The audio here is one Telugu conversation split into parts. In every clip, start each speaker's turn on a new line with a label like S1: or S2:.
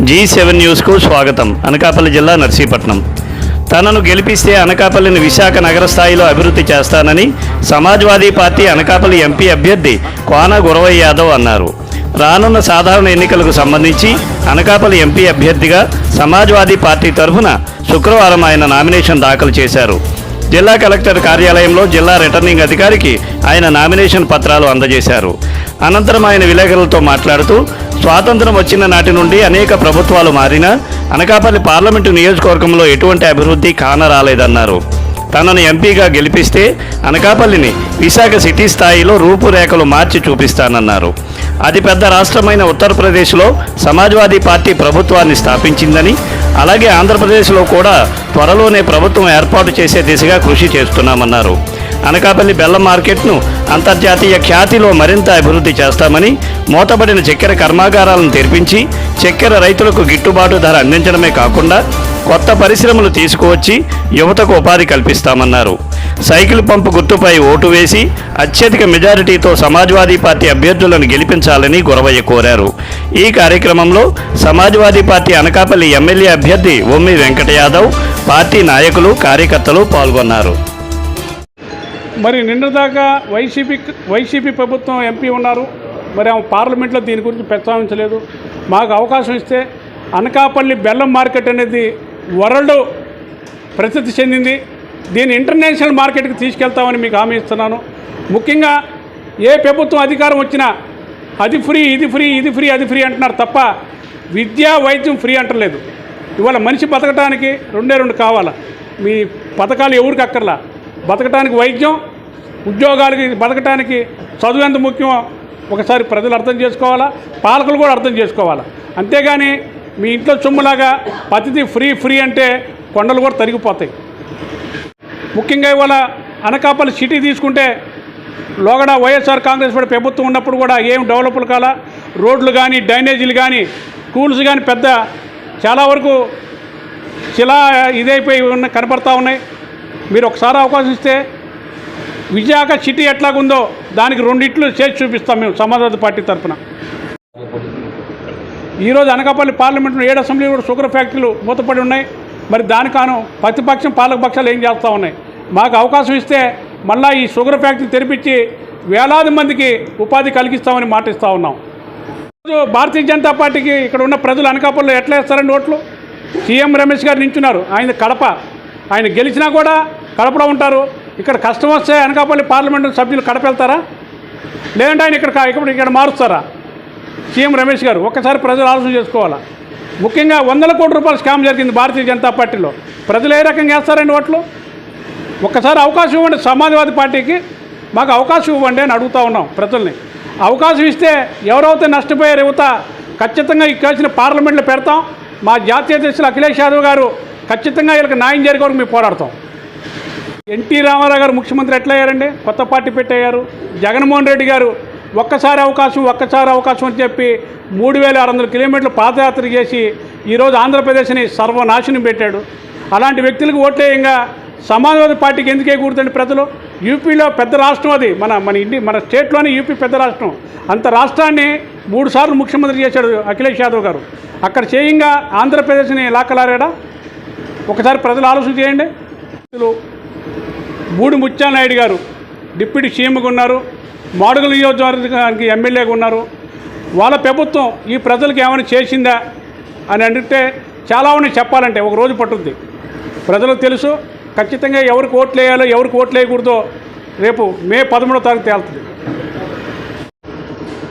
S1: జీ సెవెన్ న్యూస్కు స్వాగతం. అనకాపల్లి జిల్లా నర్సీపట్నం. తనను గెలిపిస్తే అనకాపల్లిని విశాఖ నగర స్థాయిలో అభివృద్ధి చేస్తానని సమాజ్వాదీ పార్టీ అనకాపల్లి ఎంపీ అభ్యర్థి కోన గురవయ్య యాదవ్ అన్నారు. రానున్న సాధారణ ఎన్నికలకు సంబంధించి అనకాపల్లి ఎంపీ అభ్యర్థిగా సమాజ్వాదీ పార్టీ తరఫున శుక్రవారం ఆయన నామినేషన్ దాఖలు చేశారు. జిల్లా కలెక్టర్ కార్యాలయంలో జిల్లా రిటర్నింగ్ అధికారికి ఆయన నామినేషన్ పత్రాలు అందజేశారు. అనంతరం ఆయన విలేకరులతో మాట్లాడుతూ స్వాతంత్రం వచ్చిన నాటి నుండి అనేక ప్రభుత్వాలు మారినా అనకాపల్లి పార్లమెంటు నియోజకవర్గంలో ఎటువంటి అభివృద్ధి కానరాలేదన్నారు. తనను ఎంపీగా గెలిపిస్తే అనకాపల్లిని విశాఖ సిటీ స్థాయిలో రూపురేఖలు మార్చి చూపిస్తానన్నారు. అతిపెద్ద రాష్ట్రమైన ఉత్తరప్రదేశ్లో సమాజ్వాదీ పార్టీ ప్రభుత్వాన్ని స్థాపించిందని అలాగే ఆంధ్రప్రదేశ్లో కూడా త్వరలోనే ప్రభుత్వం ఏర్పాటు చేసే దిశగా కృషి చేస్తున్నామన్నారు. అనకాపల్లి బెల్లం మార్కెట్ను అంతర్జాతీయ ఖ్యాతిలో మరింత అభివృద్ధి చేస్తామని మూతబడిన చక్కెర కర్మాగారాలను తెరిపించి చక్కెర రైతులకు గిట్టుబాటు ధర అందించడమే కాకుండా కొత్త పరిశ్రమలు తీసుకువచ్చి యువతకు ఉపాధి కల్పిస్తామన్నారు. సైకిల్ పంపు గుర్తుపై ఓటు వేసి అత్యధిక మెజారిటీతో సమాజ్వాదీ పార్టీ అభ్యర్థులను గెలిపించాలని గురవయ్య కోరారు. ఈ కార్యక్రమంలో సమాజ్వాదీ పార్టీ అనకాపల్లి ఎమ్మెల్యే అభ్యర్థి ఒమ్మి వెంకట యాదవ్ పార్టీ నాయకులు కార్యకర్తలు పాల్గొన్నారు.
S2: మరి నిన్నదాకా వైసీపీ వైసీపీ ప్రభుత్వం ఎంపీ ఉన్నారు. మరి ఆమె పార్లమెంట్లో దీని గురించి ప్రస్తావించలేదు. మాకు అవకాశం ఇస్తే అనకాపల్లి బెల్లం మార్కెట్ అనేది వరల్డ్ ప్రసిద్ధి చెందింది. దీన్ని ఇంటర్నేషనల్ మార్కెట్కి తీసుకెళ్తామని మీకు హామీ ఇస్తున్నాను. ముఖ్యంగా ఏ ప్రభుత్వం అధికారం వచ్చినా అది ఫ్రీ ఇది ఫ్రీ ఇది ఫ్రీ అది ఫ్రీ అంటున్నారు తప్ప విద్యా వైద్యం ఫ్రీ అంటలేదు. ఇవాళ మనిషి బతకడానికి రెండే రెండు కావాలా? మీ పథకాలు ఎవరికి అక్కర్లా? బతకడానికి వైద్యం ఉద్యోగాలకి బతకటానికి చదువు ఎంత ముఖ్యమో ఒకసారి ప్రజలు అర్థం చేసుకోవాలా? పాలకులు కూడా అర్థం చేసుకోవాలా? అంతేగాని మీ ఇంట్లో సొమ్ములాగా పతిథి ఫ్రీ ఫ్రీ అంటే కొండలు కూడా తరిగిపోతాయి. ముఖ్యంగా ఇవాళ అనకాపల్లి సిటీ తీసుకుంటే లోగడ వైఎస్ఆర్ కాంగ్రెస్ పార్టీ ప్రభుత్వం ఉన్నప్పుడు కూడా ఏం డెవలప్లు కాల? రోడ్లు కానీ డ్రైనేజీలు కానీ స్కూల్స్ కానీ పెద్ద చాలా వరకు చిలా ఇదైపోయి ఉన్న కనపడతా ఉన్నాయి. మీరు ఒకసారి అవకాశం ఇస్తే విశాఖ సిటీ ఎట్లాగుందో దానికి రెండిట్లు చేసి చూపిస్తాం మేము సమాజవాద పార్టీ తరఫున ఈరోజు అనకాపల్లి పార్లమెంట్లో ఏడు అసెంబ్లీ కూడా షుగర్ ఫ్యాక్టరీలు మూతపడి ఉన్నాయి. మరి దానికాను ప్రతిపక్షం పాలకపక్షాలు ఏం చేస్తూ ఉన్నాయి? మాకు అవకాశం ఇస్తే మళ్ళీ ఈ షుగర్ ఫ్యాక్టరీ తెరిపించి వేలాది మందికి ఉపాధి కలిగిస్తామని మాటిస్తూ ఉన్నాం. ఈరోజు భారతీయ జనతా పార్టీకి ఇక్కడ ఉన్న ప్రజలు అనకాపల్లిలో ఎట్లా వేస్తారండి ఓట్లు? సీఎం రమేష్ గారు నించున్నారు. ఆయన కడప. ఆయన గెలిచినా కూడా కడపలో ఉంటారు. ఇక్కడ కష్టం వస్తే అనకాపల్లి పార్లమెంటు సభ్యులు కడపెళ్తారా? లేదంటే ఆయన ఇక్కడ ఇక్కడ ఇక్కడ మారుస్తారా? సీఎం రమేష్ గారు ఒక్కసారి ప్రజలు ఆలోచన చేసుకోవాలా? ముఖ్యంగా వందల కోట్ల రూపాయల స్కామ్ జరిగింది భారతీయ జనతా పార్టీలో. ప్రజలు ఏ రకంగా వేస్తారండి ఓట్లు? ఒక్కసారి అవకాశం ఇవ్వండి సమాజ్వాదీ పార్టీకి. మాకు అవకాశం ఇవ్వండి అని అడుగుతా ఉన్నాం ప్రజల్ని. అవకాశం ఇస్తే ఎవరైతే నష్టపోయారు యువత ఖచ్చితంగా ఈ కలిసిన పార్లమెంట్లో పెడతాం. మా జాతీయ అధ్యక్షులు అఖిలేష్ యాదవ్ గారు ఖచ్చితంగా వీళ్ళకి న్యాయం జరిగే వరకు మేము పోరాడతాం. ఎన్టీ రామారావు గారు ముఖ్యమంత్రి ఎట్లా అయ్యారండి కొత్త పార్టీ పెట్టయ్యారు. జగన్మోహన్ రెడ్డి గారు ఒక్కసారి అవకాశం ఒక్కసారి అవకాశం అని చెప్పి మూడు వేల ఆరు వందల కిలోమీటర్లు పాదయాత్ర చేసి ఈరోజు ఆంధ్రప్రదేశ్ని సర్వనాశనం పెట్టాడు. అలాంటి వ్యక్తులకు ఓట్లేయంగా సమాజవాదీ పార్టీకి ఎందుకే ఎగురుతండి ప్రజలు? యూపీలో పెద్ద రాష్ట్రం అది. మన మన ఇండి మన స్టేట్లోనే యూపీ పెద్ద రాష్ట్రం. అంత రాష్ట్రాన్ని మూడు సార్లు ముఖ్యమంత్రి చేశాడు అఖిలేష్ యాదవ్ గారు. అక్కడ చేయంగా ఆంధ్రప్రదేశ్ని లాక్కలారాడా? ఒకసారి ప్రజలు ఆలోచన చేయండి. బూడి ముత్యానాయుడు గారు డిప్యూటీ సీఎంగా ఉన్నారు. మాడుగుల నియోజకవర్గానికి ఎమ్మెల్యేగా ఉన్నారు. వాళ్ళ ప్రభుత్వం ఈ ప్రజలకు ఏమైనా చేసిందా అని అంటే చాలా ఉన్నాయి చెప్పాలంటే ఒక రోజు పట్టుద్ది. ప్రజలకు తెలుసు ఖచ్చితంగా ఎవరికి ఓట్లు వేయాలో ఎవరికి ఓట్లు వేయకూడదో రేపు మే పదమూడో తారీఖు తేలుతుంది.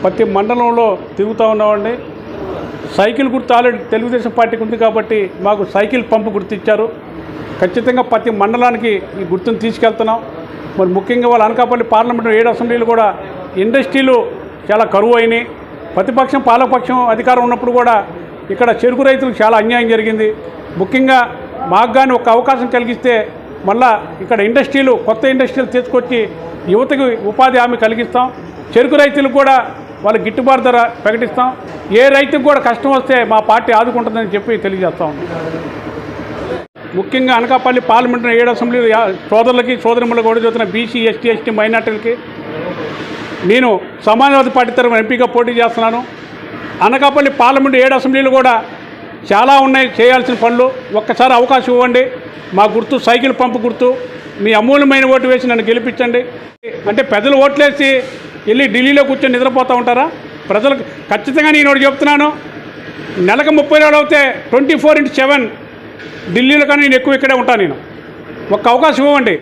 S2: ప్రతి మండలంలో తిరుగుతూ ఉన్నామండి. సైకిల్ గుర్తు ఆల్రెడీ తెలుగుదేశం పార్టీకి ఉంది కాబట్టి మాకు సైకిల్ పంపు గుర్తిచ్చారు. ఖచ్చితంగా ప్రతి మండలానికి ఈ గుర్తును తీసుకెళ్తున్నాం. మరి ముఖ్యంగా వాళ్ళ అనకాపల్లి పార్లమెంటు ఏడు అసెంబ్లీలు కూడా ఇండస్ట్రీలు చాలా కరువు అయినాయి. ప్రతిపక్షం పాలకపక్షం అధికారం ఉన్నప్పుడు కూడా ఇక్కడ చెరుకు రైతులకు చాలా అన్యాయం జరిగింది. ముఖ్యంగా మాకు కానీ ఒక అవకాశం కలిగిస్తే మళ్ళా ఇక్కడ ఇండస్ట్రీలు కొత్త ఇండస్ట్రీలు తీసుకొచ్చి యువతకు ఉపాధి హామీ కలిగిస్తాం. చెరుకు రైతులకు కూడా వాళ్ళ గిట్టుబాటు ధర ప్రకటిస్తాం. ఏ రైతుకు కూడా కష్టం వస్తే మా పార్టీ ఆదుకుంటుందని చెప్పి తెలియజేస్తా ఉన్నాం. ముఖ్యంగా అనకాపల్లి పార్లమెంట్ ఏడు అసెంబ్లీ సోదరులకి సోదరులకు కూడా చూస్తున్న బీసీ ఎస్టీ ఎస్టీ మైనార్టీలకి. నేను సమాజవాదీ పార్టీ తరఫున ఎంపీగా పోటీ చేస్తున్నాను. అనకాపల్లి పార్లమెంట్ ఏడు అసెంబ్లీలు కూడా చాలా ఉన్నాయి చేయాల్సిన పనులు. ఒక్కసారి అవకాశం ఇవ్వండి. మా గుర్తు సైకిల్ పంపు గుర్తు. మీ అమూల్యమైన ఓటు వేసి నన్ను గెలిపించండి. అంటే పెద్దలు ఓట్లేసి వెళ్ళి ఢిల్లీలో కూర్చొని నిద్రపోతూ ఉంటారా? ప్రజలకు ఖచ్చితంగా నేను చెప్తున్నాను. నెలకు ముప్పై రోజులు అవుతే ట్వంటీ ఫోర్ ఇంటూ సెవెన్ ఢిల్లీలో కానీ నేను ఎక్కువ ఇక్కడే ఉంటాను నేను. ఒక్క అవకాశం ఇవ్వండి.